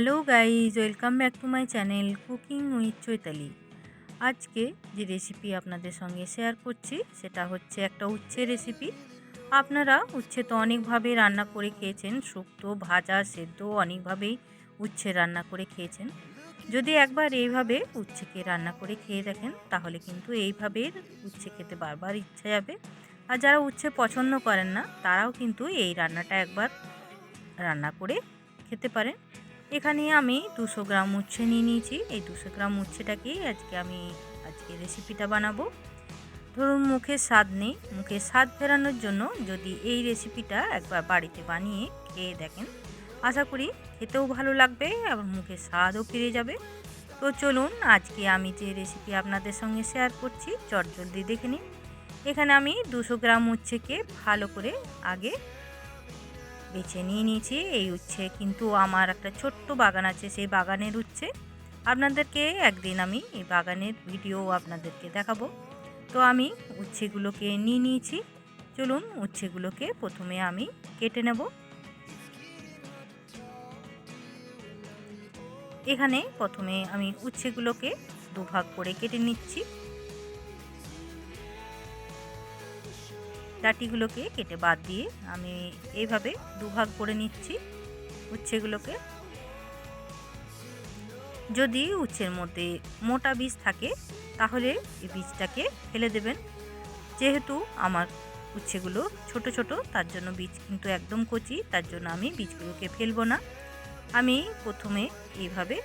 Hello guys, welcome back to my channel cooking with Chaitali. আজকে যে recipe আপনাদের সঙ্গে শেয়ার করছি, সেটা হচ্ছে একটা উচ্ছে রেসিপি আপনারা উচ্ছে তো অনেকভাবে রান্না করে খেয়েছেন, শুক্তো, ভাজা, সেদ্ধ অনেকভাবেই উচ্ছে রান্না করে খেয়েছেন। যদি একবার এইভাবে উচ্ছেকে রান্না করে খেয়ে দেখেন, তাহলে কিন্তু এইভাবে উচ্ছে খেতে বারবার ইচ্ছা যাবে। আর যারা উচ্ছে পছন্দ করেন না, তারাও কিন্তু এই রান্নাটা একবার রান্না করে খেতে পারেন। এখানে আমি দুশো গ্রাম উচ্ছে নিয়ে নিয়েছি। এই দুশো গ্রাম উচ্ছেটাকেই আজকে আমি, আজকে রেসিপিটা বানাবো। ধরুন মুখের স্বাদ নেই। মুখের স্বাদ ফেরানোর জন্য যদি এই রেসিপিটা একবার বাড়িতে বানিয়ে খেয়ে দেখেন, আশা করি খেতেও ভালো লাগবে এবং মুখের স্বাদও ফিরে যাবে। তো চলুন আজকে আমি যে রেসিপি আপনাদের সঙ্গে শেয়ার করছি চট জলদি দেখে নিন। এখানে আমি দুশো গ্রাম উচ্ছেকে ভালো করে আগে বেছে নিয়ে নিয়েছি, এই উচ্ছে। কিন্তু আমার একটা ছোট্ট বাগান আছে, সেই বাগানের উচ্ছে। আপনাদেরকে একদিন আমি এই বাগানের ভিডিও আপনাদেরকে দেখাবো। তো আমি উচ্ছেগুলোকে নিয়ে নিয়েছি। চলুন উচ্ছেগুলোকে প্রথমে আমি কেটে নেব। এখানে প্রথমে আমি উচ্ছেগুলোকে দুভাগ করে কেটে নিচ্ছি। ডাটিগুলোকে কেটে বাদ দিয়ে আমি এইভাবে দুভাগ করে নিচ্ছি উচ্ছেগুলোকে। যদি উচ্ছের মধ্যে মোটা বীজ থাকে, তাহলে এই বীজটাকে ফেলে দেবেন। যেহেতু আমার উচ্ছেগুলো ছোট ছোট, তার জন্য বীজ কিন্তু একদম কচি, তার জন্য আমি বীজগুলোকে ফেলব না। আমি প্রথমে এইভাবে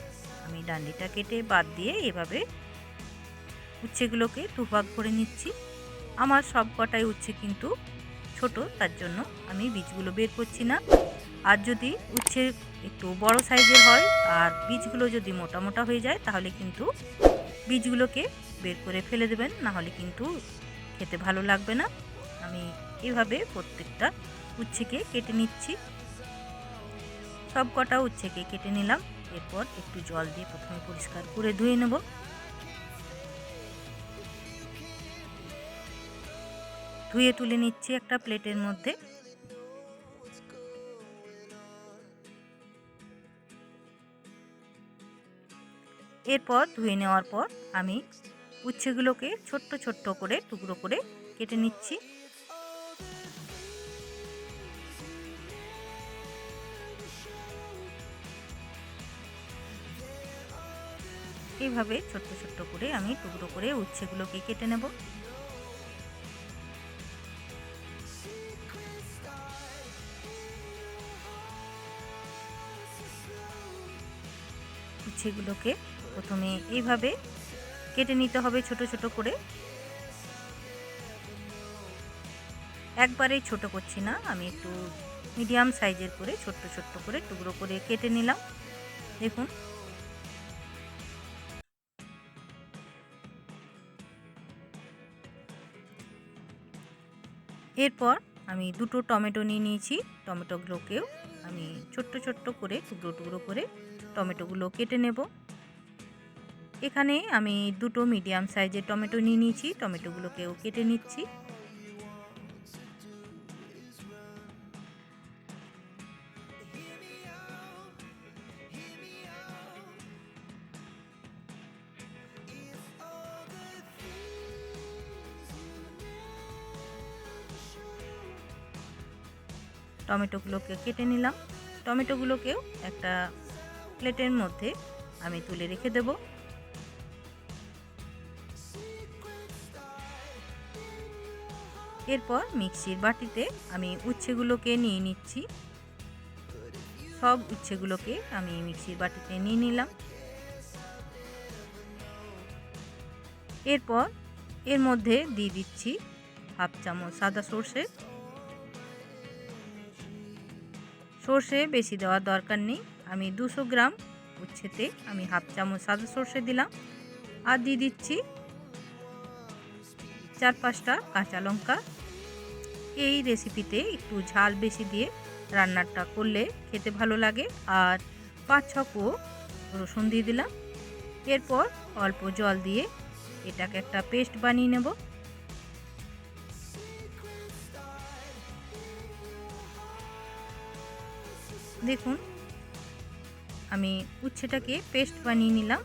আমি ডান্ডিটা কেটে বাদ দিয়ে এভাবে উচ্ছেগুলোকে দুভাগ করে নিচ্ছি। আমার সব কটাই উচ্ছে কিন্তু ছোট, তার জন্য আমি বীজগুলো বের করছি না। আর যদি উচ্ছে একটু বড় সাইজের হয় আর বীজগুলো যদি মোটা মোটা হয়ে যায়, তাহলে কিন্তু বীজগুলোকে বের করে ফেলে দেবেন, না হলে কিন্তু খেতে ভালো লাগবে না। আমি এভাবে প্রত্যেকটা উচ্ছেকে কেটে নিচ্ছি। সব কটা উচ্ছেকে কেটে নিলাম। এরপর একটু জল দিয়ে প্রথমে পরিষ্কার করে ধুয়ে নেব। ধুয়ে তুলে নিচ্ছি একটা প্লেটের মধ্যে। এরপর ধুয়ে নেওয়ার পর আমি উচ্ছেগুলোকে ছোট্ট ছোট্ট করে টুকরো করে কেটে নিচ্ছি। এইভাবে ছোট্ট ছোট্ট করে আমি টুকরো করে উচ্ছেগুলোকে কেটে নেব। উচ্ছেগুলোকে প্রথমে এইভাবে কেটে নিতে হবে ছোট ছোট করে। একবারেই ছোট করছি না, আমি একটু মিডিয়াম সাইজের করে ছোট্ট ছোট্ট করে টুকরো করে কেটে নিলাম। দেখুন। এরপর আমি দুটো টমেটো নিয়ে নিয়েছি, টমেটোগুলোকেও আমি ছোট্ট ছোট্ট করে টুকরো টুকরো করে টমেটোগুলো কেটে নেব। এখানে আমি দুটো মিডিয়াম সাইজের টমেটো নিয়ে নিয়েছি, টমেটোগুলোকেও কেটে নিচ্ছি। টমেটোগুলোকে কেটে নিলাম। টমেটোগুলোকেও একটা প্লেটের মধ্যে আমি তুলে রেখে দেব। এরপর মিক্সির বাটিতে আমি উচ্ছেগুলোকে নিয়ে নিচ্ছি। সব উচ্ছেগুলোকে আমি মিক্সির বাটিতে নিয়ে নিলাম। এরপর এর মধ্যে দিয়ে দিচ্ছি হাফ চামচ সাদা সর্ষে। সর্ষে বেশি দেওয়ার দরকার নেই। আমি দুশো গ্রাম উচ্ছেতে আমি হাফ চামচ সাদা সর্ষে দিলাম আর দিয়ে দিচ্ছি চার পাঁচটা কাঁচা লঙ্কা। এই রেসিপিতে একটু ঝাল বেশি দিয়ে রান্নাটা করলে খেতে ভালো লাগে। আর পাঁচ ছ কো রসুন দিয়ে দিলাম। এরপর অল্প জল দিয়ে এটাকে একটা পেস্ট বানিয়ে নেব। দেখুন আমি উচ্ছেটাকে পেস্ট বানিয়ে নিলাম।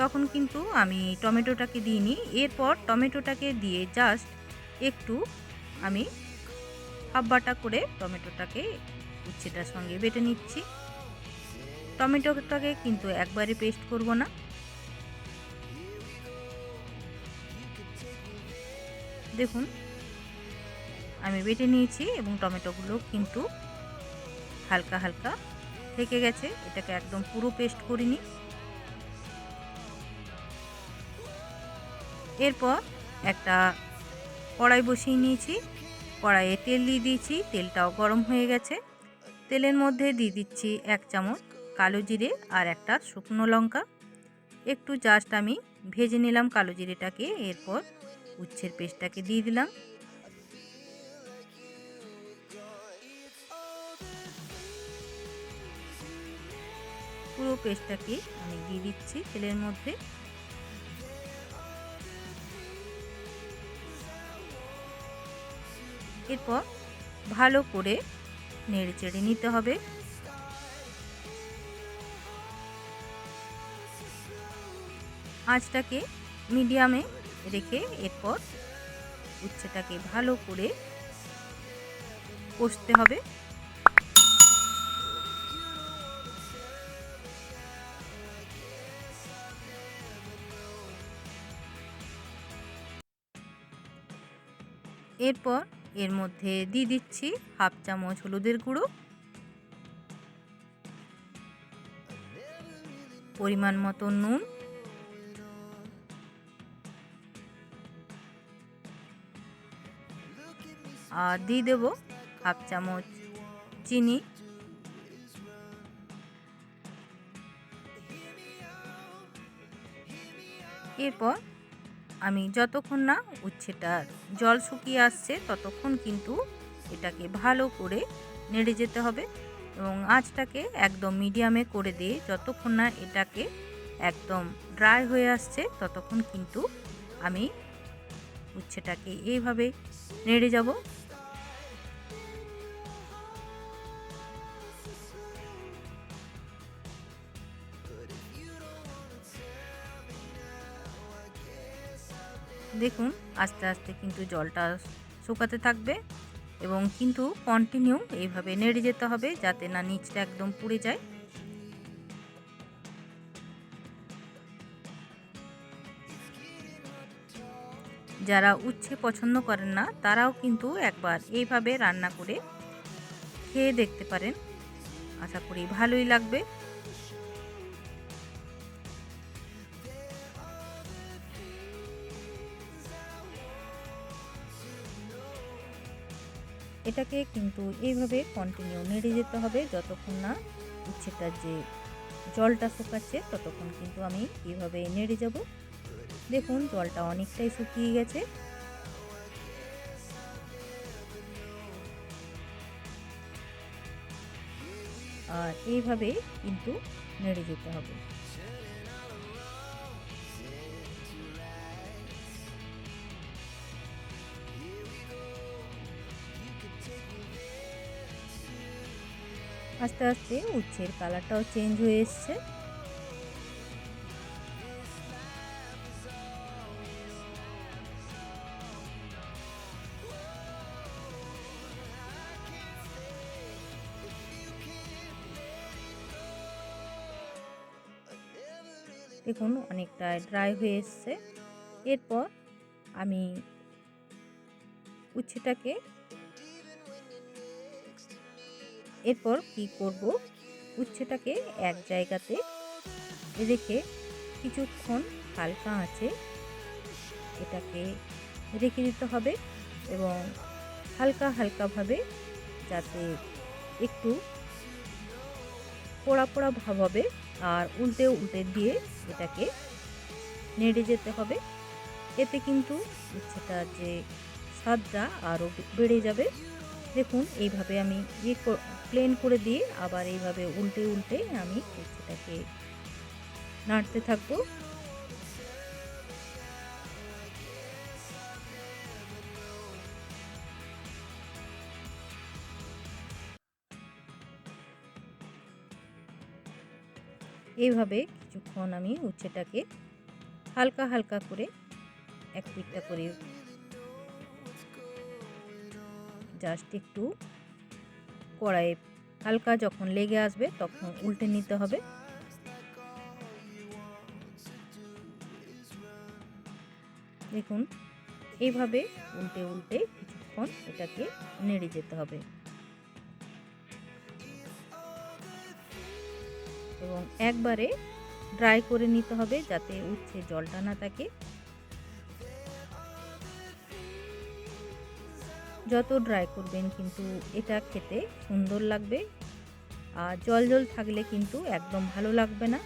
তখন কিন্তু আমি টমেটোটাকে দিইনি। এরপর টমেটোটাকে দিয়ে জাস্ট একটু আমি হাফ বাটা করে টমেটোটাকে উচ্ছেটার সঙ্গে বেটে নিচ্ছি। টমেটোটাকে কিন্তু একবারে পেস্ট করব না। দেখুন, আমি বেটে নিয়েছি এবং টমেটোগুলো কিন্তু হালকা হালকা থেকে গেছে, এটাকে একদম পুরো পেস্ট করিনি। এরপর একটা কড়াই বসিয়ে নিয়েছি, কড়াইয়ে তেল দিয়ে দিয়েছি, তেলটাও গরম হয়ে গেছে। তেলের মধ্যে দিয়ে দিচ্ছি এক চামচ কালো জিরে আর একটা শুকনো লঙ্কা। একটু জাস্ট আমি ভেজে নিলাম কালো জিরেটাকে, এরপর উচ্ছের পেস্টটাকে দিয়ে দিলাম। পুরো পেস্টটাকে আমি দিয়ে দিচ্ছি তেলের মধ্যে। এরপর ভালো করে নেড়ে চেড়ে নিতে হবে। আঁচটাকে মিডিয়ামে রেখে এরপর উচ্ছেটাকে ভালো করে কষতে হবে। এরপর এর মধ্যে দিয়ে দিচ্ছি হাফ চামচ হলুদের গুঁড়ো। পরিমাণ মতো নুন। আর দিয়ে দেব হাফ চামচ চিনি। এরপর আমি যতক্ষণ না উচ্ছেটার জল শুকিয়ে আসছে, ততক্ষণ কিন্তু এটাকে ভালো করে নেড়ে যেতে হবে এবং আঁচটাকে একদম মিডিয়ামে করে দিয়ে যতক্ষণ না এটাকে একদম ড্রাই হয়ে আসছে, ততক্ষণ কিন্তু আমি উচ্ছেটাকে এইভাবে নেড়ে যাব। দেখুন, আস্তে আস্তে কিন্তু জলটা শুকাতে থাকবে এবং কিন্তু কন্টিনিউ এইভাবে নেড়ে যেতে হবে যাতে না নিচটা একদম পুড়ে যায়। যারা উচ্ছে পছন্দ করেন না, তারাও কিন্তু একবার এইভাবে রান্না করে খেয়ে দেখতে পারেন। আশা করি ভালোই লাগবে। এটাকে কিন্তু এইভাবে কন্টিনিউ নেড়ে যেতে হবে যতক্ষণ না উচ্ছেটার যে জলটা শুকাচ্ছে ততক্ষণ কিন্তু আমি এইভাবে নেড়ে যাব। দেখুন জলটা অনেকটাই শুকিয়ে গেছে। আর এইভাবে কিন্তু নেড়ে যেতে হবে। আস্তে আস্তে উচ্ছের কালারটাও চেঞ্জ হয়ে এসছে। দেখুন, অনেকটা ড্রাই হয়ে এসছে। এরপর আমি উচ্ছেটাকে এরপর কি করব? উচ্ছেটাকে এক জায়গাতে রেখে কিছুক্ষণ হালকা আঁচে এটাকে রেখে দিতে হবে এবং হালকা হালকাভাবে যাতে একটু পোড়া পোড়া ভাব হবে আর উল্টে উল্টে দিয়ে এটাকে নেড়ে যেতে হবে। এতে কিন্তু উচ্ছেটার যে স্বাদটা আরও বেড়ে যাবে। দেখুন, এইভাবে আমি ইয়ে প্লেন করে দিয়ে আবার এইভাবে উল্টে উল্টে আমি উচ্ছেটাকে নাড়তে থাকব। এইভাবে কিছুক্ষণ আমি উচ্ছেটাকে হালকা হালকা করে এক পিঠটা করে জাস্ট একটু কড়াইয়ে হালকা যখন লেগে আসবে তখন উল্টে নিতে হবে। দেখুন, এইভাবে উল্টে উল্টে কিছুক্ষণ এটাকে নেড়ে যেতে হবে। এবং একবারে ড্রাই করে নিতে হবে যাতে উচ্ছে জলটা না থাকে। যত ড্রাই করবেন কিন্তু এটা খেতে সুন্দর লাগবে। আর জল জল থাকলে কিন্তু একদম ভালো লাগবে না।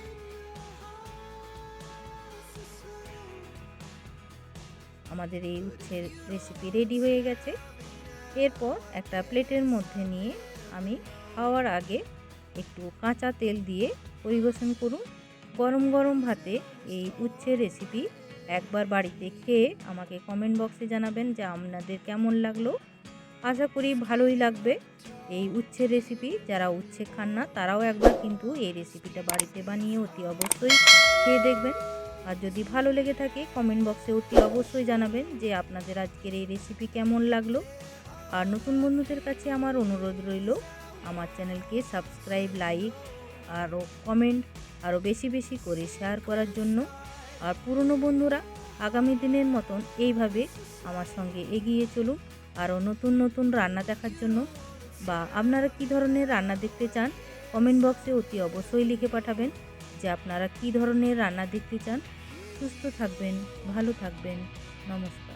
আমাদের এই উচ্ছের রেসিপি রেডি হয়ে গেছে। এরপর একটা প্লেটের মধ্যে নিয়ে আমি খাওয়ার আগে একটু কাঁচা তেল দিয়ে পরিবেশন করুন। গরম গরম ভাতে এই উচ্ছের রেসিপি একবার বাড়িতে খেয়ে আমাকে কমেন্ট বক্সে জানাবেন যে আপনাদের কেমন লাগল। আশা করি ভালোই লাগবে। এই উচ্ছের রেসিপি যারা উচ্ছে খান না, তারাও একবার কিন্তু এই রেসিপিটা বাড়িতে বানিয়ে অতি অবশ্যই খেয়ে দেখবেন। আর যদি ভালো লেগে থাকে কমেন্ট বক্সে অতি অবশ্যই জানাবেন যে আপনাদের আজকের এই রেসিপি কেমন লাগল। আর নতুন বন্ধুদের কাছে আমার অনুরোধ রইল, আমার চ্যানেলকে সাবস্ক্রাইব লাইক আরও কমেন্ট আরও বেশি বেশি করে শেয়ার করার জন্য। আর পুরনো বন্ধুরা আগামী দিনের মতন এইভাবে আমার সঙ্গে এগিয়ে চলুন আরও নতুন নতুন রান্না দেখার জন্য। বা আপনারা কি ধরনের রান্না দেখতে চান কমেন্ট বক্সে অতি অবশ্যই লিখে পাঠাবেন যে আপনারা কি ধরনের রান্না দেখতে চান। সুস্থ থাকবেন, ভালো থাকবেন, নমস্কার।